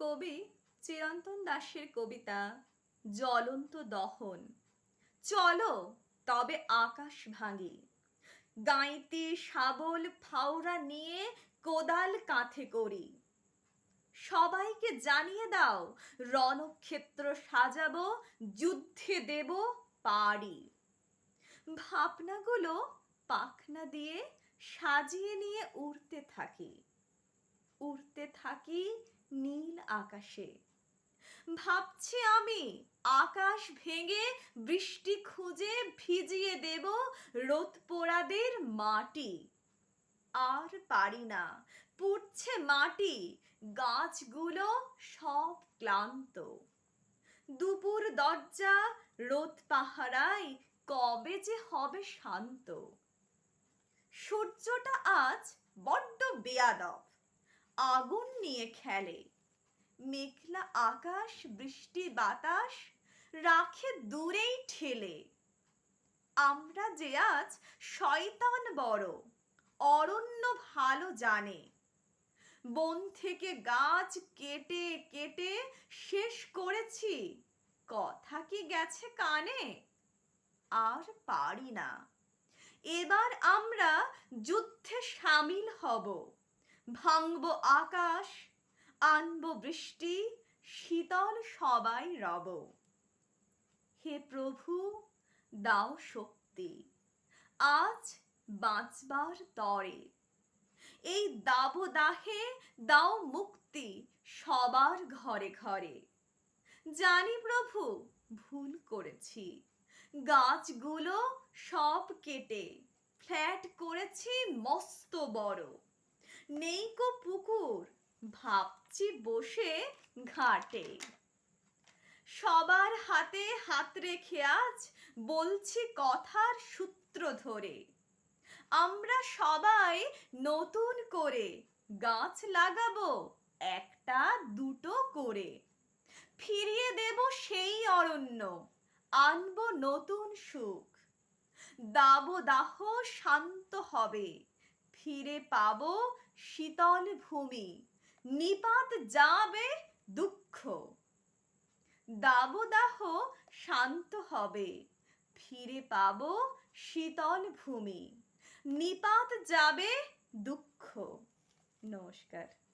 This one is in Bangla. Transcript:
কবি চিরন্তন দাসের কবিতা জ্বলন্ত দহন। চলো, তবে আকাশ ভাঙি। গাঁইতি শাবল ফাওড়া নিয়ে কোদাল কাঁধে করি। সবাইকে জানিয়ে দাও, রণক্ষেত্র সাজাবো, যুদ্ধে দেব পারি ভাবনাগুলো পাখনা দিয়ে সাজিয়ে নিয়ে উড়তে থাকি। উড়তে থাকি নীল আকাশে। ভাবছি আমি আকাশ ভেঙে বৃষ্টি খুঁজে ভিজিয়ে দেব রোদ পোড়াদের মাটি। আর পারি না, পুড়ছে মাটি, গাছগুলো সব ক্লান্ত। দুপুর দরজা, রোদ পাহারায় কবে যে হবে শান্ত। সূর্যটা আজ বড্ড বেয়াদব। আগুন নিয়ে খেলে। মেঘলা আকাশ, বৃষ্টি, বাতাস, রাখে দূরেই ঠেলে। আমরা যে আজ শয়তান বড়, অরণ্য ভালো জানে। বন থেকে গাছ কেটে কেটে শেষ করেছি। কথা কি গেছে কানে? আর পারি না। এবার আমরা যুদ্ধে সামিল হব। ভাঙব আকাশ, আনব বৃষ্টি, শীতল সবাই রব। হে প্রভু, দাও শক্তি, আজ বাঁচবার তরে। এই দাবদাহে দাও মুক্তি সবার ঘরে ঘরে। জানি প্রভু, ভুল করেছি। গাছগুলো সব কেটে, ফ্ল্যাট করেছি মস্ত বড়। নেই কো পুকুর, ভাবছি বসে ঘাটে। সবার হাতে হাত রেখে আজ বলছি কথার সূত্র ধরে। আমরা সবাই নতুন করে গাছ লাগাবো, একটা দুটো করে। ফিরিয়ে দেব সেই অরণ্য, আনব নতুন সুখ। দাবদাহ শান্ত হবে। ফিরে পাব শীতল ভূমি, নিপাত যাবে দুঃখ। দাবদাহ শান্ত হবে, ফিরে পাব শীতল ভূমি, নিপাত যাবে দুঃখ। নমস্কার।